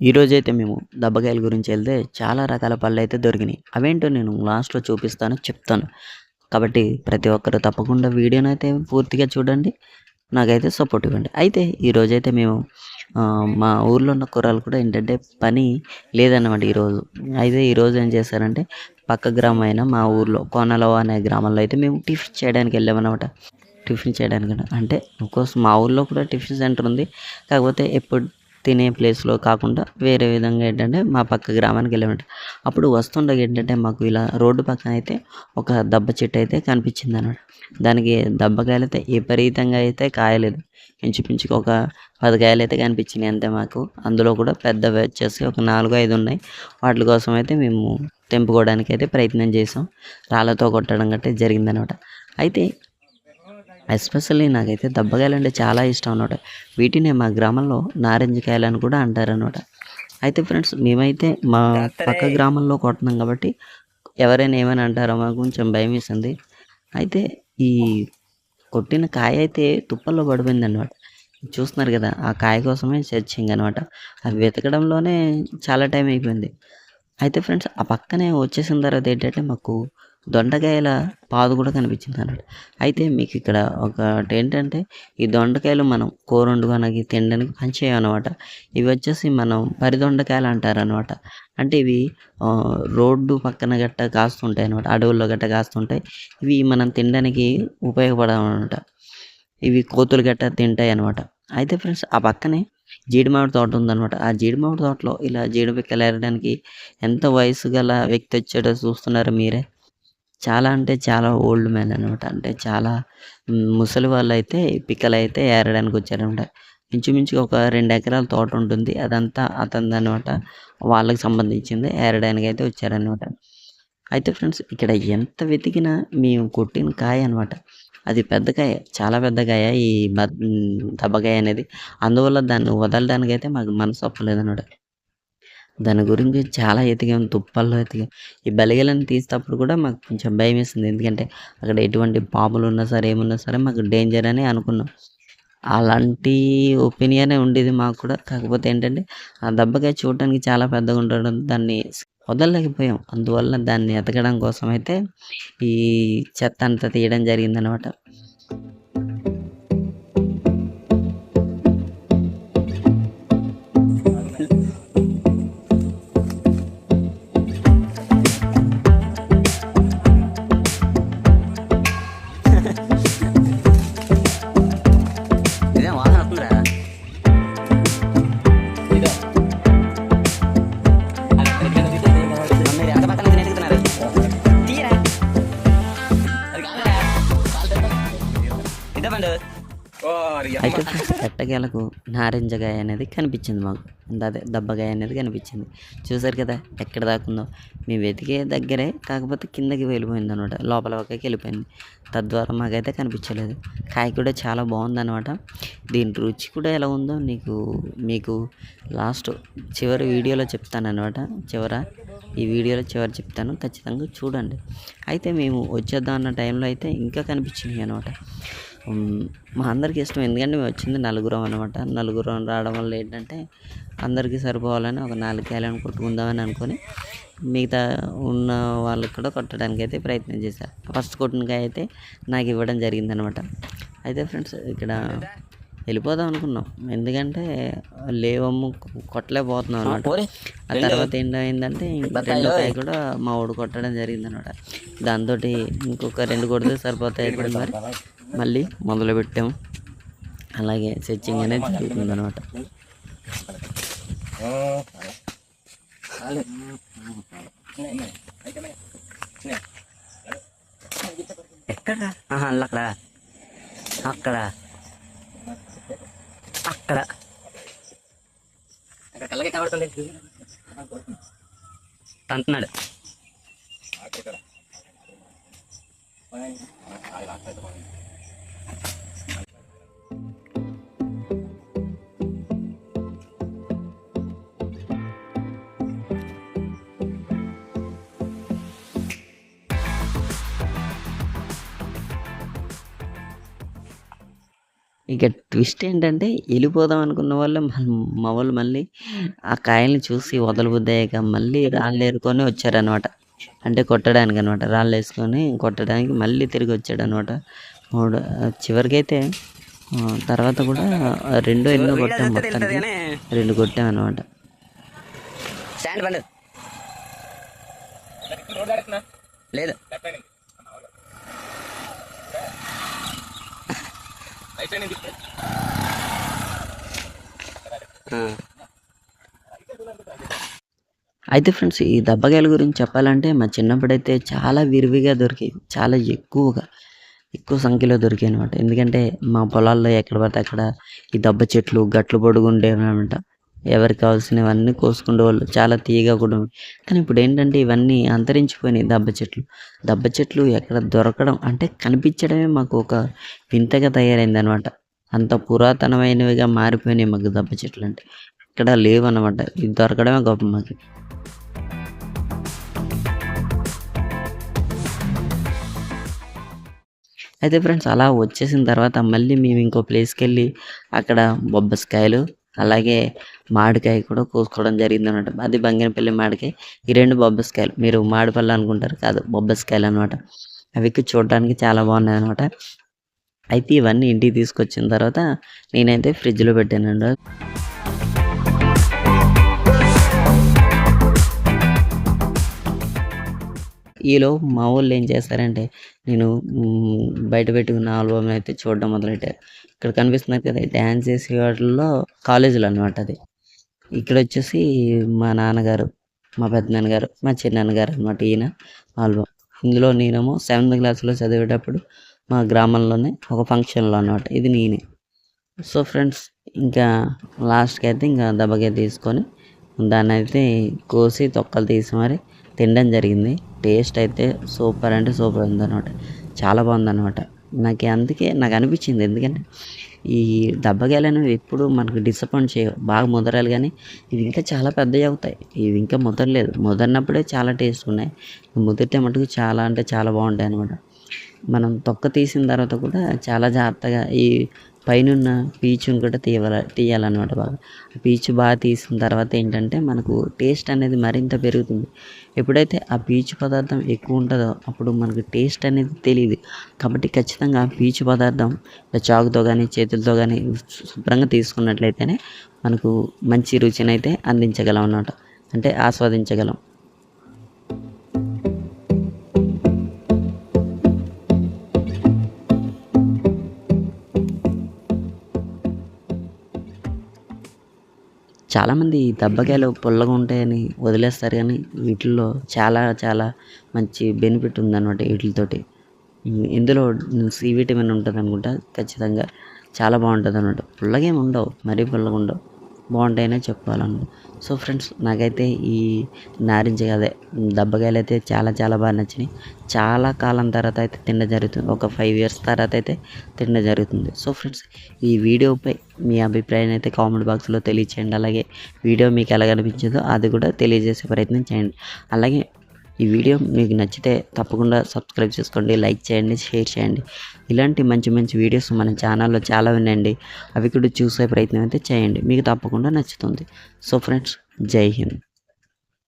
ఈరోజైతే మేము దబ్బకాయల గురించి వెళ్తే చాలా రకాల పళ్ళు అయితే దొరికినాయి. అవేంటో నేను లాస్ట్లో చూపిస్తాను చెప్తాను. కాబట్టి ప్రతి ఒక్కరు తప్పకుండా వీడియోని అయితే పూర్తిగా చూడండి నాకైతే సపోర్ట్ ఇవ్వండి. అయితే ఈరోజైతే మేము మా ఊర్లో ఉన్న కూరలు కూడా ఏంటంటే పని లేదన్నమాట ఈరోజు అయితే ఈరోజు ఏం చేశారంటే పక్క గ్రామం అయినా మా ఊర్లో కోనలో అనే గ్రామంలో అయితే మేము టిఫిన్ చేయడానికి వెళ్ళామన్నమాట. టిఫిన్ చేయడానికి అంటే కోర్స్ మా ఊర్లో కూడా టిఫిన్ సెంటర్ ఉంది. కాకపోతే ఎప్పుడు తినే ప్లేస్లో కాకుండా వేరే విధంగా ఏంటంటే మా పక్క గ్రామానికి వెళ్ళామంట. అప్పుడు వస్తుండగా ఏంటంటే మాకు ఇలా రోడ్డు పక్కన అయితే ఒక దబ్బ చెట్టు అయితే కనిపించింది అనమాట దానికి దబ్బకాయలు అయితే విపరీతంగా అయితే కాయలేదు. ఇంచుమించుకు ఒక పది కాయలు అయితే కనిపించినాయి అంతే మాకు. అందులో కూడా పెద్దవి వచ్చేసి ఒక నాలుగు ఐదు ఉన్నాయి. వాటి కోసం అయితే మేము తెంపుకోవడానికి అయితే ప్రయత్నం చేసాం. రాళ్ళతో కొట్టడం గట్టే జరిగిందనమాట. అయితే ఎస్పెషల్లీ నాకైతే దబ్బకాయలు అంటే చాలా ఇష్టం అనమాట వీటిని మా గ్రామంలో నారింజ కాయలు అని కూడా అంటారు అనమాట అయితే ఫ్రెండ్స్ మేమైతే మా పక్క గ్రామంలో కొడుతున్నాం కాబట్టి ఎవరైనా ఏమైనా అంటారో మాకు కొంచెం భయం వేసింది. అయితే ఈ కొట్టిన కాయ అయితే తుప్పల్లో పడిపోయింది అనమాట చూస్తున్నారు కదా ఆ కాయ కోసమే సెర్చింగ్ అనమాట అవి వెతకడంలోనే చాలా టైం అయిపోయింది. అయితే ఫ్రెండ్స్ ఆ పక్కనే వచ్చేసిన తర్వాత ఏంటంటే మాకు దొండకాయల పాదు కూడా కనిపించింది అన్నమాట అయితే మీకు ఇక్కడ ఒకటి ఏంటంటే ఈ దొండకాయలు మనం కూర వండుకోనకి తినడానికి పనిచేయం అనమాట ఇవి వచ్చేసి మనం పరి దొండకాయలు అంటారు అనమాట అంటే ఇవి రోడ్డు పక్కన గట్ట కాస్తుంటాయి అనమాట అడవుల్లో గట్ట కాస్తుంటాయి. ఇవి మనం తినడానికి ఉపయోగపడమన్నమాట ఇవి కోతులు గట్ట తింటాయి అనమాట అయితే ఫ్రెండ్స్ ఆ పక్కనే జీడిమామిడి తోట ఉందన్నమాట. ఆ జీడిమామిడి తోటలో ఇలా జీడిపిక్కలు ఏరడానికి ఎంత వయసు గల వ్యక్తి వచ్చాడో చూస్తున్నారు మీరే? చాలా అంటే చాలా ఓల్డ్ మ్యాన్ అనమాట అంటే చాలా ముసలి వాళ్ళు అయితే పిక్కలు అయితే ఏరడానికి వచ్చారనమాట ఇంచుమించుగా ఒక రెండు ఎకరాల తోట ఉంటుంది. అదంతా అతనిది అనమాట వాళ్ళకి సంబంధించింది ఏరడానికి అయితే వచ్చారనమాట అయితే ఫ్రెండ్స్ ఇక్కడ ఎంత వెతికినా మేము కొట్టిన కాయ అనమాట అది పెద్ద కాయ చాలా పెద్ద కాయ. ఈ దబ్బకాయ అనేది. అందువల్ల దాన్ని వదలడానికి అయితే మాకు మనసు ఒప్పలేదన్నమాట. దాని గురించి చాలా ఎతికాం తుప్పల్లో ఎతికాం. ఈ బలిగలను తీసేటప్పుడు కూడా మాకు కొంచెం భయం వేసింది ఎందుకంటే అక్కడ ఎటువంటి పాములు ఉన్నా సరే ఏమున్నా సరే మాకు డేంజర్ అని అనుకున్నాం. అలాంటి ఒపీనియనే ఉండేది మాకు కూడా. కాకపోతే ఏంటంటే ఆ దెబ్బకాయ చూడటానికి చాలా పెద్దగా ఉండడం దాన్ని వదలలేకపోయాం. అందువల్ల దాన్ని ఎతకడం కోసం అయితే ఈ చెత్త అంతా తీయడం జరిగిందనమాట అయితే ఫ్రెండ్స్ ఎట్టకేలకు నారింజగాయ అనేది కనిపించింది మాకు. అదే దబ్బకాయ అనేది కనిపించింది. చూసారు కదా ఎక్కడ దాకుందో మేము వెతికే దగ్గరే కాకపోతే కిందకి వెళ్ళిపోయింది అనమాట లోపల పక్కకి వెళ్ళిపోయింది. తద్వారా మాకైతే కనిపించలేదు. కాయ కూడా చాలా బాగుందనమాట. దీని రుచి కూడా ఎలా ఉందో నీకు మీకు లాస్ట్ చివరి వీడియోలో చెప్తాను అనమాట చివర ఈ వీడియోలో చివరి చెప్తాను. ఖచ్చితంగా చూడండి. అయితే మేము వచ్చేద్దాం అన్న టైంలో అయితే ఇంకా కనిపించినాయి అనమాట. మా అందరికి ఇష్టం. ఎందుకంటే మేము వచ్చింది నలుగురం అనమాట నలుగురం రావడం వల్ల ఏంటంటే అందరికీ సరిపోవాలని ఒక నాలుగు కాయలను కొట్టుకుందామని అనుకొని మిగతా ఉన్న వాళ్ళకి కూడా కొట్టడానికి అయితే ప్రయత్నం చేశారు ఫస్ట్ కొట్టిన అయితే నాకు ఇవ్వడం జరిగిందనమాట అయితే ఫ్రెండ్స్ ఇక్కడ వెళ్ళిపోదాం అనుకున్నాం. ఎందుకంటే లేవమ్ము కొట్టలేకపోతున్నాం అనమాట ఆ తర్వాత ఏంటంటే రెండో కాయ కూడా మా వాడు కొట్టడం జరిగింది అనమాట దాంతో ఇంకొక రెండు కొడితే సరిపోతాయి మరి. మళ్ళీ మొదలు పెట్టాము. అలాగే సెర్చింగ్ అనేది జరుగుతుంది అనమాట ఎక్కడ అక్కడ. అక్కడ. అక్కడ. కళ్ళకి అంటున్నాడు అంటున్నాడు ఇక ట్విస్ట్ ఏంటంటే వెళ్ళిపోదాం అనుకున్న వాళ్ళు మా వాళ్ళు మళ్ళీ ఆ కాయల్ని చూసి వదలబుద్దయ్యాక మళ్ళీ రాళ్ళు ఏరుకొని వచ్చారనమాట అంటే కొట్టడానికి అనమాట రాళ్ళు వేసుకొని కొట్టడానికి మళ్ళీ తిరిగి వచ్చాడనమాట మూడు చివరికైతే తర్వాత కూడా రెండో ఎన్నో కొట్టాం మొత్తానికి. రెండు కొట్టాం అనమాట స్టాండ్ అయితే ఫ్రెండ్స్ ఈ దబ్బకాయల గురించి చెప్పాలంటే మా చిన్నప్పుడైతే చాలా విరివిగా దొరికాయి చాలా ఎక్కువగా ఎక్కువ సంఖ్యలో దొరికాయి అనమాట ఎందుకంటే మా పొలాల్లో ఎక్కడ పడితే అక్కడ ఈ దబ్బ చెట్లు గట్లు పొడుగుండేవి అనమాట ఎవరికి కావాల్సినవన్నీ కోసుకునేవాళ్ళు చాలా తీయగా కూడా కానీ ఇప్పుడు ఏంటంటే ఇవన్నీ అంతరించిపోయినాయి దబ్బ చెట్లు. దబ్బ చెట్లు ఎక్కడ దొరకడం అంటే కనిపించడమే మాకు ఒక వింతగా తయారైంది అనమాట అంత పురాతనమైనవిగా మారిపోయినాయి మాకు దబ్బ చెట్లు అంటే. ఇక్కడ లేవు అనమాట ఇది దొరకడమే గొప్ప మాకు. అయితే ఫ్రెండ్స్ అలా వచ్చేసిన తర్వాత మళ్ళీ మేము ఇంకో ప్లేస్కి వెళ్ళి అక్కడ బొబ్బస్కాయలు అలాగే మామిడికాయ కూడా కోసుకోవడం జరిగింది అనమాట అది బంగినపల్లి మామిడికాయ. ఈ రెండు బొబ్బస్కాయలు. మీరు మామిడిపల్లి అనుకుంటారు కాదు బొబ్బస్కాయలు అనమాట. అవి చూడడానికి చాలా బాగున్నాయి అనమాట అయితే ఇవన్నీ ఇంటికి తీసుకొచ్చిన తర్వాత నేనైతే ఫ్రిడ్జ్లో పెట్టానండి. ఈలో మా వాళ్ళు ఏం చేస్తారంటే నేను బయట పెట్టుకున్న ఆల్బమ్ అయితే చూడడం మొదలెట్టారు. ఇక్కడ కనిపిస్తున్నారు కదా డ్యాన్స్ చేసే వాటిల్లో కాలేజీలో అనమాట అది. ఇక్కడ వచ్చేసి మా నాన్నగారు మా పెద్దనాన్నగారు మా చిన్నాన్నగారు అనమాట ఈయన ఆల్బమ్. ఇందులో నేనేమో సెవెంత్ క్లాస్లో చదివేటప్పుడు మా గ్రామంలోనే ఒక ఫంక్షన్లో అనమాట ఇది నేనే. సో ఫ్రెండ్స్ ఇంకా లాస్ట్కి అయితే ఇంకా దెబ్బకి తీసుకొని దాన్ని అయితే కోసి తొక్కలు తీసి మరి తినడం జరిగింది. టేస్ట్ అయితే సూపర్ అంటే సూపర్ ఉందన్నమాట. చాలా బాగుందన్నమాట. నాకు అందుకే నాకు అనిపించింది. ఎందుకంటే ఈ దెబ్బకాయలు అనేవి ఎప్పుడు మనకు డిసప్పాయింట్ చేయవు. బాగా ముదరాలి కానీ ఇవి ఇంకా చాలా పెద్దవి అవుతాయి. ఇవి ఇంకా ముదరలేదు. ముదరినప్పుడే చాలా టేస్ట్ ఉన్నాయి. ముదిరితే మటుకు చాలా అంటే చాలా బాగుంటాయి అనమాట మనం తొక్క తీసిన తర్వాత కూడా చాలా జాగ్రత్తగా ఈ పైనున్న పీచుని కూడా తీయాల తీయాలన్నమాట బాగా. ఆ పీచు బాగా తీసిన తర్వాత ఏంటంటే మనకు టేస్ట్ అనేది మరింత పెరుగుతుంది. ఎప్పుడైతే ఆ పీచు పదార్థం ఎక్కువ ఉంటుందో అప్పుడు మనకు టేస్ట్ అనేది తెలియదు కాబట్టి ఖచ్చితంగా పీచు పదార్థం చాకుతో కానీ చేతులతో కానీ శుభ్రంగా తీసుకున్నట్లయితేనే మనకు మంచి రుచిని అయితే అందించగలం అన్నమాట. అంటే ఆస్వాదించగలం. చాలామంది దెబ్బకాయలు దబ్బకాయలు పుల్లగా ఉంటాయని వదిలేస్తారు కానీ వీటిల్లో చాలా చాలా మంచి బెనిఫిట్ ఉందన్నమాట వీటితోటి. ఇందులో సి విటమిన్ ఉంటుంది అనుకుంటా ఖచ్చితంగా. చాలా బాగుంటుంది అన్నమాట పుల్లగా ఏమి ఉండవు మరీ పుల్లగా ఉండవు. బాగుంటాయనే చెప్పుకోవాలన్నమాట సో ఫ్రెండ్స్ నాకైతే ఈ నారింజ అదే దెబ్బకాయలు అయితే చాలా చాలా బాగా నచ్చినాయి. చాలా కాలం తర్వాత అయితే తినడం జరుగుతుంది. ఒక ఫైవ్ ఇయర్స్ తర్వాత అయితే తినడం జరుగుతుంది. సో ఫ్రెండ్స్ ఈ వీడియోపై మీ అభిప్రాయం అయితే కామెంట్ బాక్స్లో తెలియచేయండి. అలాగే వీడియో మీకు ఎలా అనిపించిందో అది కూడా తెలియజేసే ప్రయత్నం చేయండి. అలాగే ఈ వీడియో మీకు నచ్చితే తప్పకుండా సబ్స్క్రైబ్ చేసుకోండి లైక్ చేయండి షేర్ చేయండి. ఇలాంటి మంచి మంచి వీడియోస్ మన ఛానల్లో చాలా ఉన్నాయండి. అవి కూడా చూసే ప్రయత్నం అయితే చేయండి. మీకు తప్పకుండా నచ్చుతుంది. సో ఫ్రెండ్స్ జై హింద్.